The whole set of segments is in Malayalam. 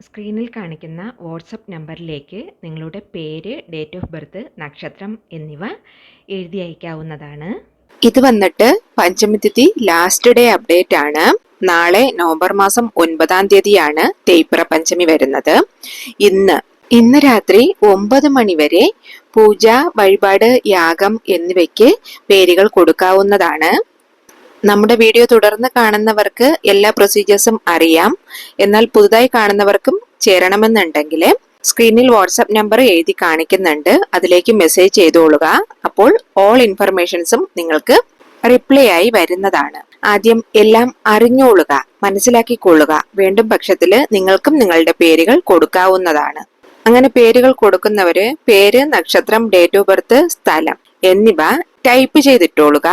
സ്ക്രീനിൽ കാണിക്കുന്ന വാട്സപ്പ് നമ്പറിലേക്ക് നിങ്ങളുടെ പേര് ഡേറ്റ് ഓഫ് ബർത്ത് നക്ഷത്രം എന്നിവ എഴുതി അയക്കാവുന്നതാണ്. ഇത് വന്നിട്ട് പഞ്ചമിതിഥി ലാസ്റ്റ് ഡേ അപ്ഡേറ്റ് ആണ്. നാളെ നവംബർ മാസം ഒൻപതാം തീയതിയാണ് തേപ്പിറ പഞ്ചമി വരുന്നത്. ഇന്ന് ഇന്ന് രാത്രി ഒമ്പത് മണിവരെ പൂജ വഴിപാട് യാഗം എന്നിവയ്ക്ക് പേരുകൾ കൊടുക്കാവുന്നതാണ്. നമ്മുടെ വീഡിയോ തുടർന്ന് കാണുന്നവർക്ക് എല്ലാ പ്രൊസീജിയേഴ്സും അറിയാം. എന്നാൽ പുതുതായി കാണുന്നവർക്കും ചേരണമെന്നുണ്ടെങ്കിൽ സ്ക്രീനിൽ വാട്സപ്പ് നമ്പർ എഴുതി കാണിക്കുന്നുണ്ട്. അതിലേക്ക് മെസ്സേജ് ചെയ്തോളുക. അപ്പോൾ ഓൾ ഇൻഫർമേഷൻസും നിങ്ങൾക്ക് റിപ്ലൈ ആയി വരുന്നതാണ്. ആദ്യം എല്ലാം അറിഞ്ഞോളുക മനസ്സിലാക്കിക്കൊള്ളുക. വേണ്ടും പക്ഷത്തിൽ നിങ്ങൾക്കും നിങ്ങളുടെ പേരുകൾ കൊടുക്കാവുന്നതാണ്. അങ്ങനെ പേരുകൾ കൊടുക്കുന്നവര് പേര് നക്ഷത്രം ഡേറ്റ് ഓഫ് ബർത്ത് സ്ഥലം എന്നിവ ടൈപ്പ് ചെയ്തിട്ടോളുക.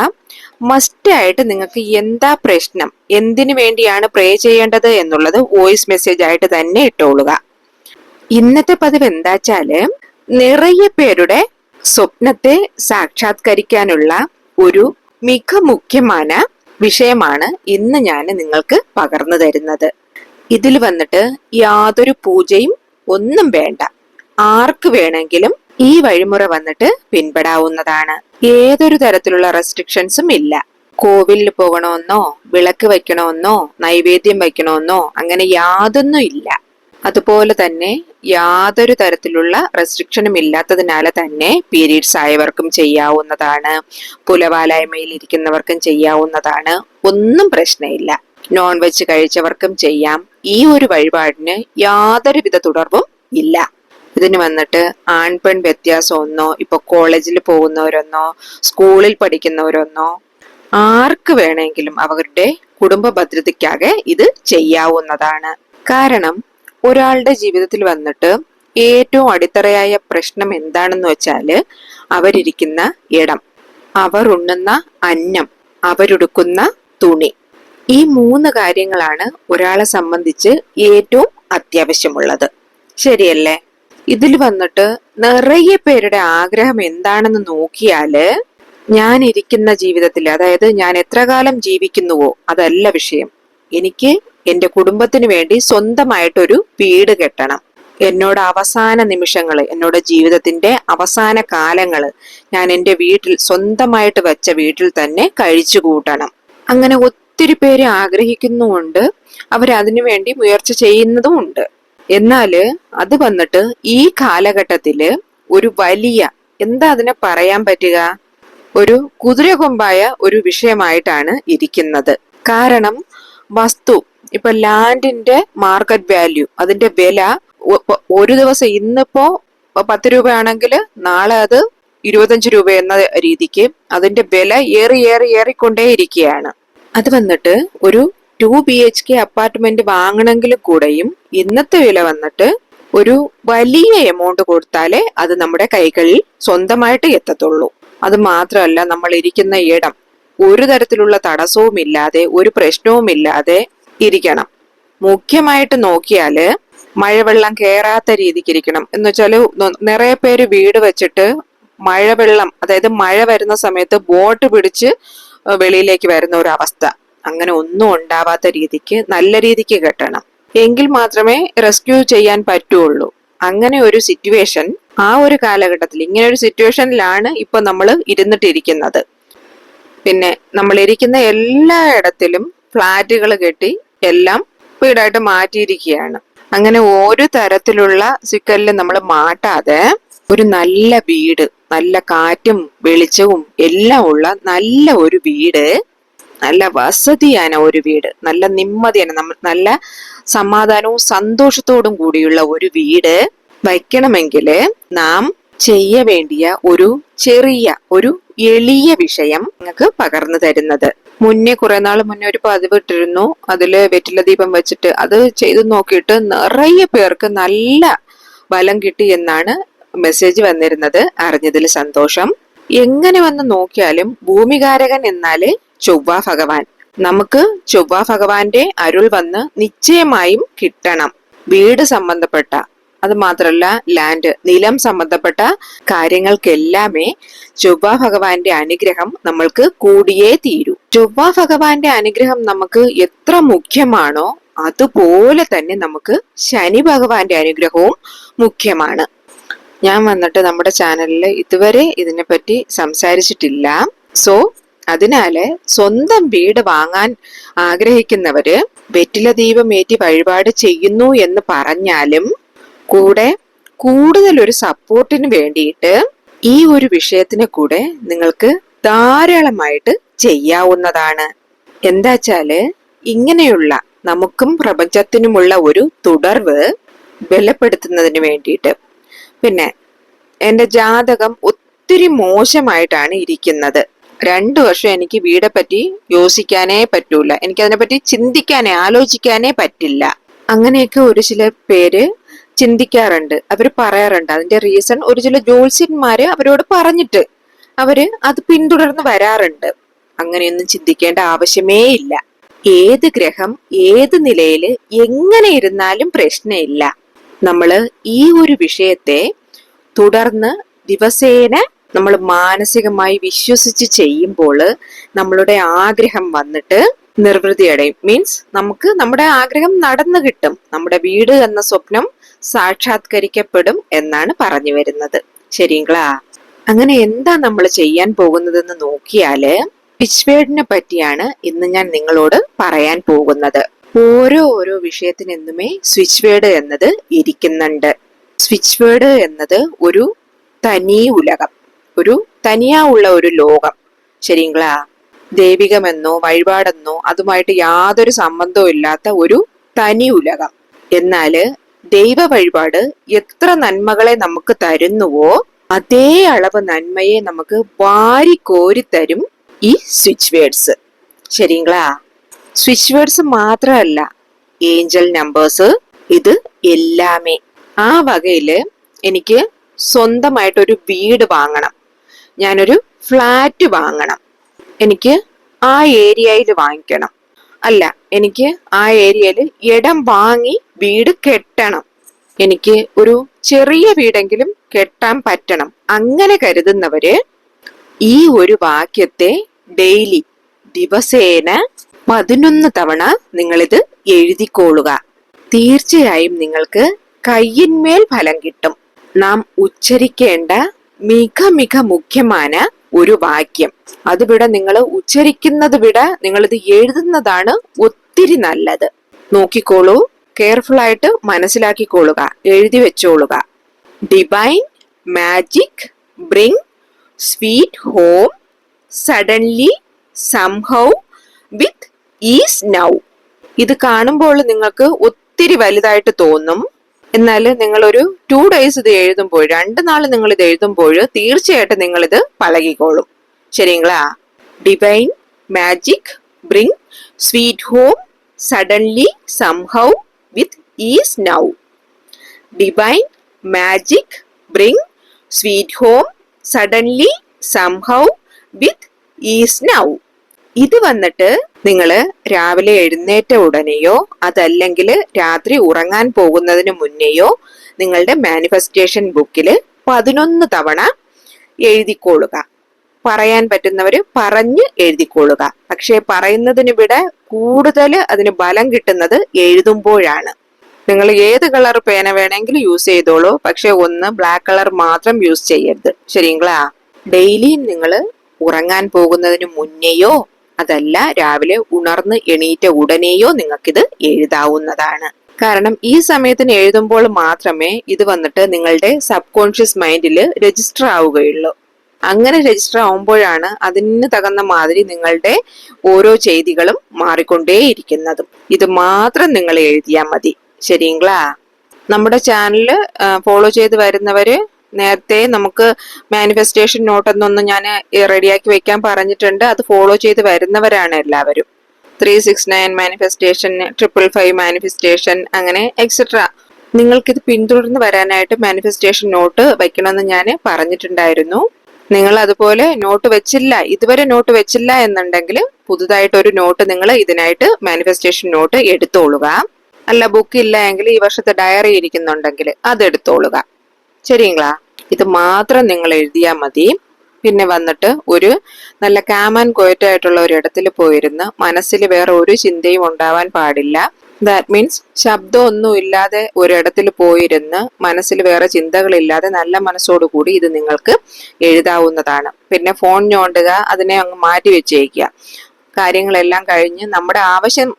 മസ്റ്റ് ആയിട്ട് നിങ്ങൾക്ക് എന്താ പ്രശ്നം? എന്തിനു വേണ്ടിയാണ് പ്രേ ചെയ്യേണ്ടത് എന്നുള്ളത് വോയിസ് മെസ്സേജ് ആയിട്ട് തന്നെ ഇട്ടോളുക. ഇന്നത്തെ പതിവ് എന്താച്ചാൽ നിറയെ പേരുടെ സ്വപ്നത്തെ സാക്ഷാത്കരിക്കാനുള്ള ഒരു മിക മുഖ്യമായ വിഷയമാണ് ഇന്ന് ഞാൻ നിങ്ങൾക്ക് പകർന്നു തരുന്നത്. ഇതിൽ വന്നിട്ട് യാതൊരു പൂജയും ഒന്നും വേണ്ട. ആർക്ക് വേണമെങ്കിലും ഈ വഴിമുറ വന്നിട്ട് പിൻപെടാവുന്നതാണ്. ഏതൊരു തരത്തിലുള്ള റെസ്ട്രിക്ഷൻസും ഇല്ല. കോവിലിൽ പോകണമെന്നോ വിളക്ക് വയ്ക്കണമെന്നോ നൈവേദ്യം വയ്ക്കണമെന്നോ അങ്ങനെ യാതൊന്നും ഇല്ല. അതുപോലെ തന്നെ യാതൊരു തരത്തിലുള്ള റെസ്ട്രിക്ഷനും ഇല്ലാത്തതിനാൽ തന്നെ പീരീഡ്സ് ആയവർക്കും ചെയ്യാവുന്നതാണ്. പുലവാലായ്മയിൽ ഇരിക്കുന്നവർക്കും ചെയ്യാവുന്നതാണ്. ഒന്നും പ്രശ്നമില്ല. നോൺ വെജ് കഴിച്ചവർക്കും ചെയ്യാം. ഈ ഒരു വഴിപാടിന് യാതൊരുവിധ തുടർവും ഇല്ല. ഇതിന് വന്നിട്ട് ആൺ പെൺ വ്യത്യാസമൊന്നോ ഇപ്പൊ കോളേജിൽ പോകുന്നവരൊന്നോ സ്കൂളിൽ പഠിക്കുന്നവരൊന്നോ ആർക്ക് വേണമെങ്കിലും അവരുടെ കുടുംബ ഭദ്രതയ്ക്കാകെ ഇത് ചെയ്യാവുന്നതാണ്. കാരണം ഒരാളുടെ ജീവിതത്തിൽ വന്നിട്ട് ഏറ്റവും അടിത്തറയായ പ്രശ്നം എന്താണെന്ന് വെച്ചാൽ അവരിരിക്കുന്ന ഇടം അവർ ഉണ്ണുന്ന അന്നം അവരുടുക്കുന്ന തുണി. ഈ മൂന്ന് കാര്യങ്ങളാണ് ഒരാളെ സംബന്ധിച്ച് ഏറ്റവും അത്യാവശ്യമുള്ളത്. ശരിയല്ലേ? ഇതിൽ വന്നിട്ട് നിറയെ പേരുടെ ആഗ്രഹം എന്താണെന്ന് നോക്കിയാൽ ഞാൻ ഇരിക്കുന്ന ജീവിതത്തിൽ അതായത് ഞാൻ എത്ര കാലം ജീവിക്കുന്നുവോ അതല്ല വിഷയം. എനിക്ക് എന്റെ കുടുംബത്തിന് വേണ്ടി സ്വന്തമായിട്ടൊരു വീട് കെട്ടണം. എന്നോട് അവസാന നിമിഷങ്ങൾ എന്നോട് ജീവിതത്തിന്റെ അവസാന കാലങ്ങൾ ഞാൻ എന്റെ വീട്ടിൽ സ്വന്തമായിട്ട് വെച്ച വീട്ടിൽ തന്നെ കഴിച്ചു കൂട്ടണം. അങ്ങനെ ഒത്തിരി പേര് ആഗ്രഹിക്കുന്നുമുണ്ട്. അവരതിനു വേണ്ടി ഉയർച്ച ചെയ്യുന്നതുമുണ്ട്. എന്നാൽ അത് വന്നിട്ട് ഈ കാലഘട്ടത്തിൽ ഒരു വലിയ എന്താ അതിനെ പറയാൻ പറ്റുക? ഒരു കുതിരകൊമ്പായ ഒരു വിഷയമായിട്ടാണ് ഇരിക്കുന്നത്. കാരണം വസ്തു ഇപ്പൊ ലാൻഡിന്റെ മാർക്കറ്റ് വാല്യൂ അതിന്റെ വില ഒരു ദിവസം ഇന്നിപ്പോ പത്ത് രൂപയാണെങ്കിൽ നാളെ അത് ഇരുപത്തഞ്ച് രൂപ എന്ന രീതിക്ക് അതിന്റെ വില ഏറി ഏറി ഏറിക്കൊണ്ടേയിരിക്കുകയാണ്. അത് വന്നിട്ട് ഒരു two B H K apartment വാങ്ങണമെങ്കിൽ കൂടെയും ഇന്നത്തെ വില വന്നിട്ട് ഒരു വലിയ എമൗണ്ട് കൊടുത്താലേ അത് നമ്മുടെ കൈകളിൽ സ്വന്തമായിട്ട് എത്തത്തുള്ളൂ. അത് മാത്രമല്ല നമ്മൾ ഇരിക്കുന്ന ഇടം ഒരു തരത്തിലുള്ള തടസ്സവും ഇല്ലാതെ ഒരു പ്രശ്നവും ഇല്ലാതെ ഇരിക്കണം. മുഖ്യമായിട്ട് നോക്കിയാൽ മഴവെള്ളം കയറാത്ത രീതിക്ക് ഇരിക്കണം. എന്ന് വെച്ചാൽ നിറയെ പേര് വീട് വെച്ചിട്ട് മഴവെള്ളം അതായത് മഴ വരുന്ന സമയത്ത് ബോട്ട് പിടിച്ച് വെളിയിലേക്ക് വരുന്ന ഒരു അവസ്ഥ. അങ്ങനെ ഒന്നും ഉണ്ടാവാത്ത രീതിക്ക് നല്ല രീതിക്ക് കെട്ടണം. എങ്കിൽ മാത്രമേ റെസ്ക്യൂ ചെയ്യാൻ പറ്റുള്ളൂ. അങ്ങനെ ഒരു സിറ്റുവേഷൻ ആ ഒരു കാലഘട്ടത്തിൽ ഇങ്ങനെ ഒരു സിറ്റുവേഷനിലാണ് ഇപ്പൊ നമ്മൾ ഇരുന്നിട്ടിരിക്കുന്നത്. പിന്നെ നമ്മൾ ഇരിക്കുന്ന എല്ലായിടത്തിലും ഫ്ലാറ്റുകൾ കെട്ടി എല്ലാം വീടായിട്ട് മാറ്റിയിരിക്കുകയാണ്. അങ്ങനെ ഒരു തരത്തിലുള്ള സിക്കലിൽ നമ്മൾ മാറ്റാതെ ഒരു നല്ല വീട് നല്ല കാറ്റും വെളിച്ചവും എല്ലാം ഉള്ള നല്ല ഒരു വീട് നല്ല വസതിയാണ് ഒരു വീട്. നല്ല നിമ്മതിയാണ്. നമ്മൾ നല്ല സമാധാനവും സന്തോഷത്തോടും കൂടിയുള്ള ഒരു വീട് വയ്ക്കണമെങ്കിൽ നാം ചെയ്യ വേണ്ടിയ ഒരു ചെറിയ ഒരു എളിയ വിഷയം നിങ്ങൾക്ക് പകർന്നു തരുന്നത്. മുന്നേ കുറെ നാൾ മുന്നേ ഒരു പതിവ് ഇട്ടിരുന്നു. അതിൽ വെറ്റില ദീപം വെച്ചിട്ട് അത് ചെയ്തു നോക്കിയിട്ട് നിറയെ പേർക്ക് നല്ല ഫലം കിട്ടി എന്നാണ് മെസ്സേജ് വന്നിരുന്നത്. അറിഞ്ഞതിൽ സന്തോഷം. എങ്ങനെ വന്ന് നോക്കിയാലും ഭൂമികാരകൻ എന്നാൽ ചൊവ്വ ഭഗവാൻ. നമുക്ക് ചൊവ്വ ഭഗവാന്റെ അരുൾ വന്ന് നിശ്ചയമായും കിട്ടണം. വീട് സംബന്ധപ്പെട്ട അത് മാത്രല്ല ലാൻഡ് നിലം സംബന്ധപ്പെട്ട കാര്യങ്ങൾക്കെല്ലാമേ ചൊവ്വ ഭഗവാന്റെ അനുഗ്രഹം നമ്മൾക്ക് കൂടിയേ തീരൂ. ചൊവ്വ ഭഗവാന്റെ അനുഗ്രഹം നമുക്ക് എത്ര മുഖ്യമാണോ അതുപോലെ തന്നെ നമുക്ക് ശനി ഭഗവാന്റെ അനുഗ്രഹവും മുഖ്യമാണ്. ഞാൻ വന്നിട്ട് നമ്മുടെ ചാനലിൽ ഇതുവരെ ഇതിനെപ്പറ്റി സംസാരിച്ചിട്ടില്ല. സോ അതിനാല് സ്വന്തം വീട് വാങ്ങാൻ ആഗ്രഹിക്കുന്നവര് വെറ്റില ദീപം ഏറ്റി വഴിപാട് ചെയ്യുന്നു എന്ന് പറഞ്ഞാലും കൂടെ കൂടുതൽ ഒരു സപ്പോർട്ടിന് വേണ്ടിയിട്ട് ഈ ഒരു വിഷയത്തിനെ കൂടെ നിങ്ങൾക്ക് ധാരാളമായിട്ട് ചെയ്യാവുന്നതാണ്. എന്താച്ചാൽ ഇങ്ങനെയുള്ള നമുക്കും പ്രപഞ്ചത്തിനുമുള്ള ഒരു തുടർവ് ബലപ്പെടുത്തുന്നതിന് വേണ്ടിയിട്ട്. പിന്നെ എന്റെ ജാതകം ഒത്തിരി മോശമായിട്ടാണ് ഇരിക്കുന്നത്. രണ്ടു വർഷം എനിക്ക് വീടെ പറ്റി യോസിക്കാനേ പറ്റൂല. എനിക്ക് അതിനെപ്പറ്റി ചിന്തിക്കാനേ ആലോചിക്കാനേ പറ്റില്ല. അങ്ങനെയൊക്കെ ഒരു ചില പേര് ചിന്തിക്കാറുണ്ട്. അവർ പറയാറുണ്ട്. അതിന്റെ റീസൺ ഒരു ചില ജ്യോത്സ്യന്മാര് അവരോട് പറഞ്ഞിട്ട് അവർ അത് പിന്തുടർന്ന് വരാറുണ്ട്. അങ്ങനെയൊന്നും ചിന്തിക്കേണ്ട ആവശ്യമേ ഇല്ല. ഏത് ഗ്രഹം ഏത് നിലയിൽ എങ്ങനെ ഇരുന്നാലും പ്രശ്നമില്ല. നമ്മൾ ഈ ഒരു വിഷയത്തെ തുടർന്ന് ദിവസേന നമ്മൾ മാനസികമായി വിശ്വസിച്ച് ചെയ്യുമ്പോൾ നമ്മളുടെ ആഗ്രഹം വന്നിട്ട് നിർവൃതി അടയും. മീൻസ് നമുക്ക് നമ്മുടെ ആഗ്രഹം നടന്നു കിട്ടും. നമ്മുടെ വീട് എന്ന സ്വപ്നം സാക്ഷാത്കരിക്കപ്പെടും എന്നാണ് പറഞ്ഞു വരുന്നത്. ശരിങ്ങളാ അങ്ങനെ എന്താ നമ്മൾ ചെയ്യാൻ പോകുന്നതെന്ന് നോക്കിയാൽ പിച്ച്വേഡിനെ പറ്റിയാണ് ഇന്ന് ഞാൻ നിങ്ങളോട് പറയാൻ പോകുന്നത്. ഓരോ ഓരോ വിഷയത്തിനെന്നുമേ സ്വിച്ച് വേർഡ് എന്നത് ഇരിക്കുന്നുണ്ട്. സ്വിച്ച് വേർഡ് എന്നത് ഒരു തനി ഉലകം. ഒരു തനിയാ ഉള്ള ഒരു ലോകം. ശരിങ്ങളാ ദൈവികമെന്നോ വഴിപാടെന്നോ അതുമായിട്ട് യാതൊരു സംബന്ധവും ഇല്ലാത്ത ഒരു തനി ഉലകം. എന്നാൽ ദൈവ വഴിപാട് എത്ര നന്മകളെ നമുക്ക് തരുന്നുവോ അതേ അളവ് നന്മയെ നമുക്ക് വാരി കോരി തരും ഈ സ്വിച്ച് വേർഡ്സ് ശരിങ്ങളാ സ്വിച്ച് വേർഡ്സ് മാത്രമല്ല ഏഞ്ചൽ നമ്പേഴ്സ് ഇത് എല്ലാമേ. ആ വകയിൽ എനിക്ക് സ്വന്തമായിട്ടൊരു വീട് വാങ്ങണം. ഞാനൊരു ഫ്ലാറ്റ് വാങ്ങണം. എനിക്ക് ആ ഏരിയയിൽ വാങ്ങിക്കണം. അല്ല എനിക്ക് ആ ഏരിയയിൽ ഇടം വാങ്ങി വീട് കെട്ടണം. എനിക്ക് ഒരു ചെറിയ വീടെങ്കിലും കെട്ടാൻ പറ്റണം. അങ്ങനെ കരുതുന്നവര് ഈ ഒരു വാക്യത്തെ ഡെയിലി ദിവസേന പതിനൊന്ന് തവണ നിങ്ങളിത് എഴുതിക്കോളുക. തീർച്ചയായും നിങ്ങൾക്ക് കയ്യിന്മേൽ ഫലം കിട്ടും. നാം ഉച്ചരിക്കേണ്ട മിക മിക മുഖ്യമാണ് ഒരു വാക്യം. അതുവിടെ നിങ്ങൾ ഉച്ചരിക്കുന്നത് വിട നിങ്ങൾ ഇത് എഴുതുന്നതാണ് ഒത്തിരി നല്ലത്. നോക്കിക്കോളൂ കെയർഫുൾ ആയിട്ട് മനസ്സിലാക്കിക്കൊള്ളുക എഴുതി വെച്ചോളുക. Divine magic bring sweet home suddenly somehow with is now ഇത് കാണുമ്പോൾ നിങ്ങൾക്ക് ഒത്തിരി വലുതായിട്ട് തോന്നും. എന്നാൽ നിങ്ങളൊരു ടു ഡേയ്സ് ഇത് എഴുതുമ്പോൾ രണ്ട് നാൾ നിങ്ങൾ ഇത് എഴുതുമ്പോൾ തീർച്ചയായിട്ടും നിങ്ങൾ ഇത് പഴകിക്കോളും. ശരിങ്ങളാ divine magic bring sweet home suddenly somehow with is now divine magic bring sweet home suddenly somehow with is now ഇത് വന്നിട്ട് നിങ്ങൾ രാവിലെ എഴുന്നേറ്റ ഉടനെയോ അതല്ലെങ്കിൽ രാത്രി ഉറങ്ങാൻ പോകുന്നതിന് മുന്നെയോ നിങ്ങളുടെ മാനിഫെസ്റ്റേഷൻ ബുക്കിൽ പതിനൊന്ന് തവണ എഴുതിക്കോളുക പറയാൻ പറ്റുന്നവർ പറഞ്ഞ് എഴുതിക്കോളുക പക്ഷേ പറയുന്നതിന് ഇവിടെ കൂടുതൽ അതിന് ബലം കിട്ടുന്നത് എഴുതുമ്പോഴാണ്. നിങ്ങൾ ഏത് കളർ പേന വേണമെങ്കിലും യൂസ് ചെയ്തോളൂ. പക്ഷെ ഒന്ന് ബ്ലാക്ക് കളർ മാത്രം യൂസ് ചെയ്യരുത്. ശരിങ്ങളാ ഡെയിലി നിങ്ങൾ ഉറങ്ങാൻ പോകുന്നതിന് മുന്നെയോ അതല്ല രാവിലെ ഉണർന്ന് എണീറ്റ ഉടനെയോ നിങ്ങൾക്കിത് എഴുതാവുന്നതാണ്. കാരണം ഈ സമയത്തിന് എഴുതുമ്പോൾ മാത്രമേ ഇത് വന്നിട്ട് നിങ്ങളുടെ സബ് കോൺഷ്യസ് മൈൻഡിൽ രജിസ്റ്റർ ആവുകയുള്ളൂ. അങ്ങനെ രജിസ്റ്റർ ആവുമ്പോഴാണ് അതിന് തകുന്ന മാതിരി നിങ്ങളുടെ ഓരോ ചെയ്തികളും മാറിക്കൊണ്ടേയിരിക്കുന്നതും. ഇത് മാത്രം നിങ്ങൾ എഴുതിയാൽ മതി. ശരിങ്ങളാ നമ്മുടെ ചാനൽ ഫോളോ ചെയ്ത് വരുന്നവര് നേരത്തെ നമുക്ക് മാനിഫെസ്റ്റേഷൻ നോട്ട് എന്നൊന്ന് ഞാൻ റെഡിയാക്കി വെക്കാൻ പറഞ്ഞിട്ടുണ്ട്. അത് ഫോളോ ചെയ്ത് വരുന്നവരാണ് എല്ലാവരും. Three six nine manifestation triple five manifestation അങ്ങനെ എക്സെട്ര നിങ്ങൾക്കിത് പിന്തുടർന്ന് വരാനായിട്ട് മാനിഫെസ്റ്റേഷൻ നോട്ട് വയ്ക്കണമെന്ന് ഞാൻ പറഞ്ഞിട്ടുണ്ടായിരുന്നു. നിങ്ങൾ അതുപോലെ നോട്ട് വെച്ചില്ല ഇതുവരെ നോട്ട് വെച്ചില്ല എന്നുണ്ടെങ്കിൽ പുതുതായിട്ട് ഒരു നോട്ട് നിങ്ങൾ ഇതിനായിട്ട് മാനിഫെസ്റ്റേഷൻ നോട്ട് എടുത്തോളുക. അല്ല ബുക്ക് ഇല്ല എങ്കിൽ ഈ വർഷത്തെ ഡയറി ഇരിക്കുന്നുണ്ടെങ്കിൽ അത് എടുത്തോളുക. ശരിങ്ങളാ ഇത് മാത്രം നിങ്ങൾ എഴുതിയാൽ മതി. പിന്നെ വന്നിട്ട് ഒരു നല്ല കാമൻ ആയിട്ടുള്ള ഒരു ഇടത്തിൽ പോയിരുന്ന് മനസ്സിൽ വേറെ ഒരു ചിന്തയും ഉണ്ടാവാൻ പാടില്ല. ദാറ്റ് മീൻസ് ശബ്ദമൊന്നും ഇല്ലാതെ ഒരിടത്തിൽ പോയിരുന്ന് മനസ്സിൽ വേറെ ചിന്തകളില്ലാതെ നല്ല മനസ്സോടുകൂടി ഇത് നിങ്ങൾക്ക് എഴുതാവുന്നതാണ്. പിന്നെ ഫോൺ ഞോണ്ടുക അതിനെ അങ്ങ് മാറ്റി വെച്ചേക്കുക. കാര്യങ്ങളെല്ലാം കഴിഞ്ഞ് നമ്മുടെ ആവശ്യം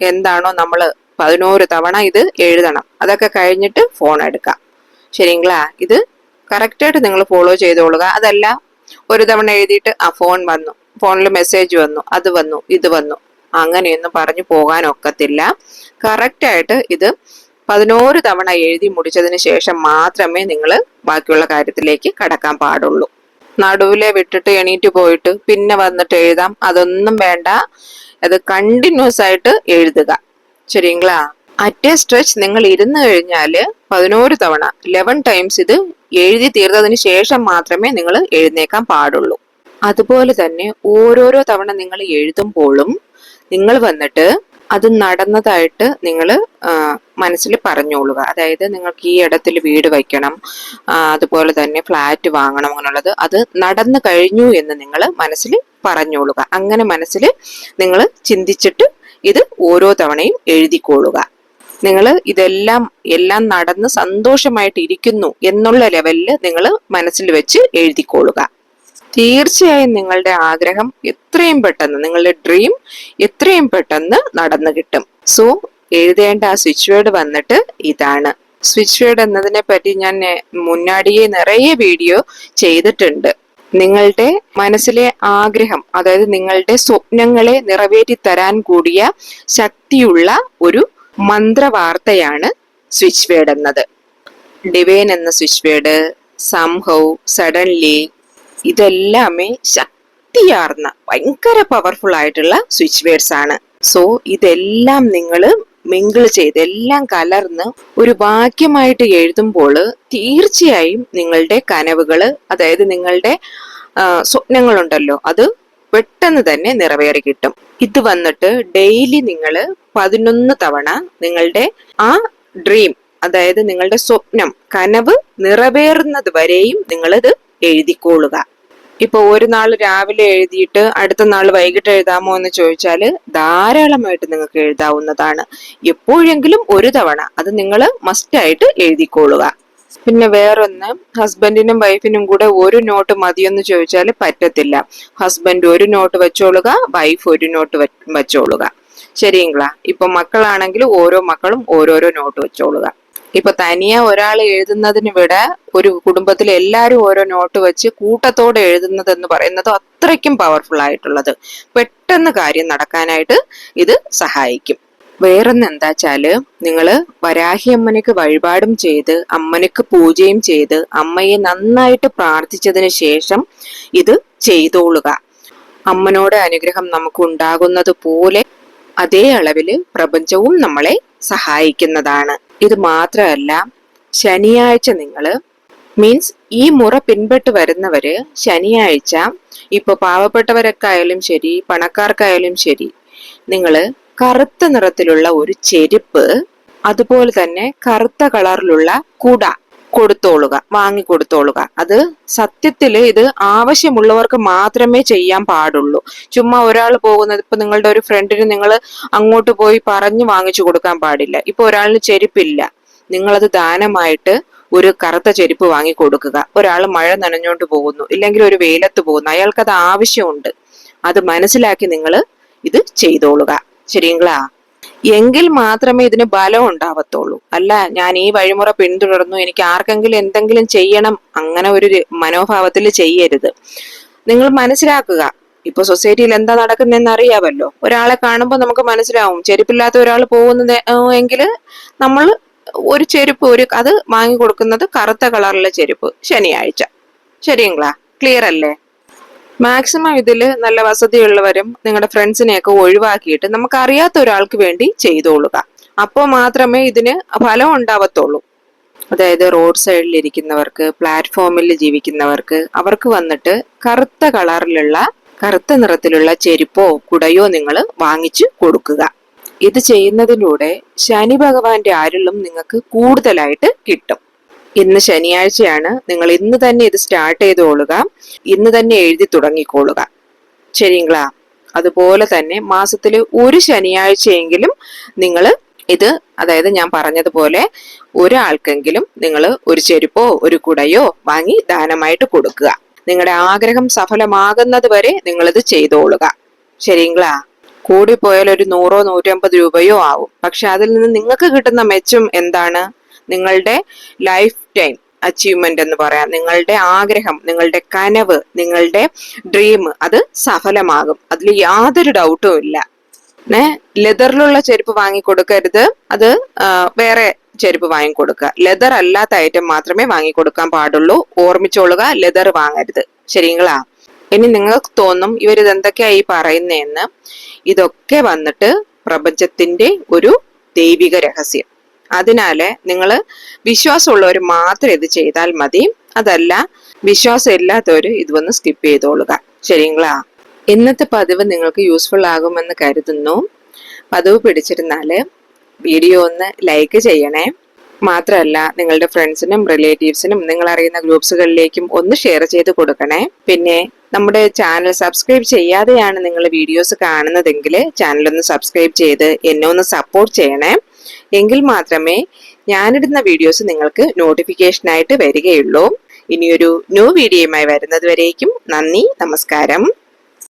എന്താണോ നമ്മൾ പതിനോര് തവണ ഇത് എഴുതണം. അതൊക്കെ കഴിഞ്ഞിട്ട് ഫോൺ എടുക്കാം. ശരിங்களா ഇത് കറക്റ്റായിട്ട് നിങ്ങൾ ഫോളോ ചെയ്തോളുക. അതല്ല ഒരു തവണ എഴുതിയിട്ട് ആ ഫോൺ വന്നു. ഫോണിൽ മെസ്സേജ് വന്നു. അത് വന്നു. ഇത് വന്നു. അങ്ങനെയൊന്നും പറഞ്ഞു പോകാനൊക്കത്തില്ല. കറക്റ്റായിട്ട് ഇത് പതിനോറ് തവണ എഴുതി മുടിച്ചതിന് ശേഷം മാത്രമേ നിങ്ങൾ ബാക്കിയുള്ള കാര്യത്തിലേക്ക് കടക്കാൻ പാടുള്ളൂ. നടുവിലെ വിട്ടിട്ട് എണീറ്റ് പോയിട്ട് പിന്നെ വന്നിട്ട് എഴുതാം. അതൊന്നും വേണ്ട. അത് കണ്ടിന്യൂസ് ആയിട്ട് എഴുതുക. ശരിங்களா അറ്റ് എ സ്ട്രെച്ച് നിങ്ങൾ ഇരുന്ന് കഴിഞ്ഞാൽ പതിനോര് തവണ ലെവൻ ടൈംസ് ഇത് എഴുതി തീർത്തതിന് ശേഷം മാത്രമേ നിങ്ങൾ എഴുന്നേക്കാൻ പാടുള്ളൂ. അതുപോലെ തന്നെ ഓരോരോ തവണ നിങ്ങൾ എഴുതുമ്പോഴും നിങ്ങൾ വന്നിട്ട് അത് നടന്നതായിട്ട് നിങ്ങൾ മനസ്സിൽ പറഞ്ഞോളുക. അതായത് നിങ്ങൾക്ക് ഈ ഇടത്തിൽ വീട് വയ്ക്കണം അതുപോലെ തന്നെ ഫ്ലാറ്റ് വാങ്ങണം അങ്ങനെയുള്ളത് അത് നടന്നു കഴിഞ്ഞു എന്ന് നിങ്ങൾ മനസ്സിൽ പറഞ്ഞോളുക. അങ്ങനെ മനസ്സിൽ നിങ്ങൾ ചിന്തിച്ചിട്ട് ഇത് ഓരോ തവണയും എഴുതിക്കോളുക നിങ്ങൾ ഇതെല്ലാം എല്ലാം നടന്ന് സന്തോഷമായിട്ട് ഇരിക്കുന്നു എന്നുള്ള ലെവലിൽ നിങ്ങൾ മനസ്സിൽ വെച്ച് എഴുതിക്കൊള്ളുക. തീർച്ചയായും നിങ്ങളുടെ ആഗ്രഹം എത്രയും പെട്ടെന്ന് നിങ്ങളുടെ ഡ്രീം എത്രയും പെട്ടെന്ന് നടന്നു കിട്ടും. സോ എഴുതേണ്ട ആ സ്വിച്ച് വേർഡ് വന്നിട്ട് ഇതാണ്. സ്വിച്ച് വേർഡ് എന്നതിനെ പറ്റി ഞാൻ മുന്നാടിയെ നിറയെ വീഡിയോ ചെയ്തിട്ടുണ്ട്. നിങ്ങളുടെ മനസ്സിലെ ആഗ്രഹം അതായത് നിങ്ങളുടെ സ്വപ്നങ്ങളെ നിറവേറ്റി തരാൻ കൂടിയ ശക്തിയുള്ള ഒരു മന്ത്രവാർത്തയാണ് സ്വിച്ച് വേർഡ് എന്നത്. ഡിവൈൻ എന്ന സ്വിച്ച് വേർഡ് സംഹൗ സഡൻലി ഇതെല്ലാമേ ശക്തിയാർന്ന ഭയങ്കര പവർഫുൾ ആയിട്ടുള്ള സ്വിച്ച് വേർഡ്സ് ആണ്. സോ ഇതെല്ലാം നിങ്ങൾ മിങ്കിൾ ചെയ്ത് എല്ലാം കലർന്ന് ഒരു വാക്യമായിട്ട് എഴുതുമ്പോൾ തീർച്ചയായും നിങ്ങളുടെ കനവുകൾ അതായത് നിങ്ങളുടെ സ്വപ്നങ്ങളുണ്ടല്ലോ അത് പെട്ടെന്ന് തന്നെ നിറവേറി കിട്ടും. ഇത് വന്നിട്ട് ഡെയിലി നിങ്ങൾ പതിനൊന്ന് തവണ നിങ്ങളുടെ ആ ഡ്രീം അതായത് നിങ്ങളുടെ സ്വപ്നം കനവ് നിറവേറുന്നത് വരെയും നിങ്ങളിത് എഴുതിക്കോളുക ഇപ്പൊ ഒരു നാൾ രാവിലെ എഴുതിയിട്ട് അടുത്ത നാൾ വൈകിട്ട് എഴുതാമോ എന്ന് ചോദിച്ചാൽ ധാരാളമായിട്ട് നിങ്ങൾക്ക് എഴുതാവുന്നതാണ്. എപ്പോഴെങ്കിലും ഒരു തവണ അത് നിങ്ങൾ മസ്റ്റായിട്ട് എഴുതിക്കോളുക പിന്നെ വേറൊന്ന് ഹസ്ബൻഡിനും വൈഫിനും കൂടെ ഒരു നോട്ട് മതിയെന്ന് ചോദിച്ചാൽ പറ്റത്തില്ല. ഹസ്ബൻഡ് ഒരു നോട്ട് വെച്ചോളുക വൈഫ് ഒരു നോട്ട് വെച്ചോളുക. ശരിയെങ്കിലാ ഇപ്പൊ മക്കളാണെങ്കിൽ ഓരോ മക്കളും ഓരോരോ നോട്ട് വെച്ചോളുക. ഇപ്പൊ തനിയെ ഒരാൾ എഴുതുന്നതിന് വിട ഒരു കുടുംബത്തിൽ എല്ലാവരും ഓരോ നോട്ട് വെച്ച് കൂട്ടത്തോടെ എഴുതുന്നത് എന്ന് പറയുന്നത് അത്രയ്ക്കും പവർഫുൾ ആയിട്ടുള്ളത്. പെട്ടെന്ന് കാര്യം നടക്കാനായിട്ട് ഇത് സഹായിക്കും. വേറൊന്ന് എന്താ വെച്ചാൽ നിങ്ങൾ വരാഹി അമ്മനക്ക് വഴിപാടും ചെയ്ത് അമ്മനക്ക് പൂജയും ചെയ്ത് അമ്മയെ നന്നായിട്ട് പ്രാർത്ഥിച്ചതിന് ശേഷം ഇത് ചെയ്തോളുക. അമ്മനോട് അനുഗ്രഹം നമുക്ക് ഉണ്ടാകുന്നത് പോലെ അതേ അളവിൽ പ്രപഞ്ചവും നമ്മളെ സഹായിക്കുന്നതാണ്. ഇത് മാത്രമല്ല ശനിയാഴ്ച നിങ്ങൾ മീൻസ് ഈ മുറ പിൻപെട്ട് വരുന്നവര് ശനിയാഴ്ച ഇപ്പൊ പാവപ്പെട്ടവരൊക്കെ ആയാലും ശരി പണക്കാർക്കായാലും ശരി നിങ്ങൾ കറുത്ത നിറത്തിലുള്ള ഒരു ചെരുപ്പ് അതുപോലെ തന്നെ കറുത്ത കളറിലുള്ള കുട കൊടുത്തോളുക വാങ്ങിക്കൊടുത്തോളുക. അത് സത്യത്തിൽ ഇത് ആവശ്യമുള്ളവർക്ക് മാത്രമേ ചെയ്യാൻ പാടുള്ളൂ. ചുമ്മാ ഒരാൾ പോകുന്നത് ഇപ്പൊ നിങ്ങളുടെ ഒരു ഫ്രണ്ടിന് നിങ്ങൾ അങ്ങോട്ട് പോയി പറഞ്ഞു വാങ്ങിച്ചു കൊടുക്കാൻ പാടില്ല. ഇപ്പൊ ഒരാളിന് ചെരുപ്പില്ല. നിങ്ങളത് ദാനമായിട്ട് ഒരു കറുത്ത ചെരുപ്പ് വാങ്ങി കൊടുക്കുക ഒരാൾ മഴ നനഞ്ഞോണ്ട് പോകുന്നു ഇല്ലെങ്കിൽ ഒരു വെയിലത്ത് പോകുന്നു. അയാൾക്ക് അത് ആവശ്യമുണ്ട്. അത് മനസ്സിലാക്കി നിങ്ങൾ ഇത് ചെയ്തോളുക. ശരിങ്ങളാ എങ്കിൽ മാത്രമേ ഇതിന് ബലം ഉണ്ടാവത്തുള്ളൂ. അല്ല ഞാൻ ഈ വഴിമുറ പിന്തുടർന്നു എനിക്ക് ആർക്കെങ്കിലും എന്തെങ്കിലും ചെയ്യണം അങ്ങനെ ഒരു മനോഭാവത്തിൽ ചെയ്യരുത്. നിങ്ങൾ മനസ്സിലാക്കുക ഇപ്പൊ സൊസൈറ്റിയിൽ എന്താ നടക്കുന്നതെന്ന് അറിയാമല്ലോ. ഒരാളെ കാണുമ്പോൾ നമുക്ക് മനസ്സിലാവും. ചെരുപ്പില്ലാത്ത ഒരാൾ പോകുന്നത് എങ്കിൽ നമ്മൾ ഒരു ചെരുപ്പ് ഒരു അത് വാങ്ങി കൊടുക്കുന്നത് കറുത്ത കളറിലെ ചെരുപ്പ് ശനിയാഴ്ച. ശരിങ്ങളാ ക്ലിയർ അല്ലേ? മാക്സിമം ഇതിൽ നല്ല വസതിയുള്ളവരും നിങ്ങളുടെ ഫ്രണ്ട്സിനെയൊക്കെ ഒഴിവാക്കിയിട്ട് നമുക്ക് അറിയാത്ത ഒരാൾക്ക് വേണ്ടി ചെയ്തോളുക. അപ്പോൾ മാത്രമേ ഇതിന് ഫലം ഉണ്ടാവത്തുള്ളൂ. അതായത് റോഡ് സൈഡിൽ ഇരിക്കുന്നവർക്ക് പ്ലാറ്റ്ഫോമിൽ ജീവിക്കുന്നവർക്ക് അവർക്ക് വന്നിട്ട് കറുത്ത കളറിലുള്ള കറുത്ത നിറത്തിലുള്ള ചെരുപ്പോ കുടയോ നിങ്ങൾ വാങ്ങിച്ചു കൊടുക്കുക. ഇത് ചെയ്യുന്നതിലൂടെ ശനി ഭഗവാന്റെ ആരുളും നിങ്ങൾക്ക് കൂടുതലായിട്ട് കിട്ടും. ഇന്ന് ശനിയാഴ്ചയാണ്. നിങ്ങൾ ഇന്ന് തന്നെ ഇത് സ്റ്റാർട്ട് ചെയ്തോളുക. ഇന്ന് തന്നെ എഴുതി തുടങ്ങിക്കോളുക. ശരിങ്ങളാ അതുപോലെ തന്നെ മാസത്തിൽ ഒരു ശനിയാഴ്ചയെങ്കിലും നിങ്ങൾ ഇത് അതായത് ഞാൻ പറഞ്ഞതുപോലെ ഒരാൾക്കെങ്കിലും നിങ്ങൾ ഒരു ചെരുപ്പോ ഒരു കുടയോ വാങ്ങി ദാനമായിട്ട് കൊടുക്കുക. നിങ്ങളുടെ ആഗ്രഹം സഫലമാകുന്നത് വരെ ഇത് ചെയ്തോളുക. ശരിങ്ങളാ കൂടിപ്പോയാൽ ഒരു നൂറോ നൂറ്റമ്പത് രൂപയോ ആവും. പക്ഷെ അതിൽ നിന്ന് നിങ്ങൾക്ക് കിട്ടുന്ന മെച്ചം എന്താണ്? നിങ്ങളുടെ ലൈഫ് ടൈം അച്ചീവ്മെന്റ് എന്ന് പറയാം. നിങ്ങളുടെ ആഗ്രഹം നിങ്ങളുടെ കനവ് നിങ്ങളുടെ ഡ്രീം അത് സഫലമാകും. അതിൽ യാതൊരു ഡൗട്ടും ഇല്ല. ഏ ലെതറിലുള്ള ചെരുപ്പ് വാങ്ങി കൊടുക്കരുത്. അത് വേറെ ചെരുപ്പ് വാങ്ങി കൊടുക്കുക. ലെതർ അല്ലാത്ത ഐറ്റം മാത്രമേ വാങ്ങി കൊടുക്കാൻ പാടുള്ളൂ. ഓർമ്മിച്ചോളുക ലെതർ വാങ്ങരുത്. ശരിങ്ങളാ ഇനി നിങ്ങൾക്ക് തോന്നും ഇവരിത് എന്തൊക്കെയാ ഈ പറയുന്നതെന്ന്. ഇതൊക്കെ വന്നിട്ട് പ്രപഞ്ചത്തിന്റെ ഒരു ദൈവിക രഹസ്യം. അതിനാല് നിങ്ങൾ വിശ്വാസമുള്ളവർ മാത്രം ഇത് ചെയ്താൽ മതി. അതല്ല വിശ്വാസം ഇല്ലാത്തവർ ഇത് വന്ന് സ്കിപ്പ് ചെയ്തോളുക. ശരിങ്ങളാ ഇന്നത്തെ പതിവ് നിങ്ങൾക്ക് യൂസ്ഫുൾ ആകുമെന്ന് കരുതുന്നു. പതിവ് പിടിച്ചിരുന്നാൽ വീഡിയോ ഒന്ന് ലൈക്ക് ചെയ്യണേ. മാത്രമല്ല നിങ്ങളുടെ ഫ്രണ്ട്സിനും റിലേറ്റീവ്സിനും നിങ്ങൾ അറിയുന്ന ഗ്രൂപ്പ്സുകളിലേക്കും ഒന്ന് ഷെയർ ചെയ്ത് കൊടുക്കണേ. പിന്നെ നമ്മുടെ ചാനൽ സബ്സ്ക്രൈബ് ചെയ്യാതെയാണ് നിങ്ങൾ വീഡിയോസ് കാണുന്നതെങ്കിൽ ചാനൽ ഒന്ന് സബ്സ്ക്രൈബ് ചെയ്ത് എന്നെ ഒന്ന് സപ്പോർട്ട് ചെയ്യണേ. എങ്കിൽ മാത്രമേ ഞാനിടുന്ന വീഡിയോസ് നിങ്ങൾക്ക് നോട്ടിഫിക്കേഷനായിട്ട് വരികയുള്ളൂ. ഇനിയൊരു ന്യൂ വീഡിയോയുമായി വരുന്നത് നന്ദി നമസ്കാരം.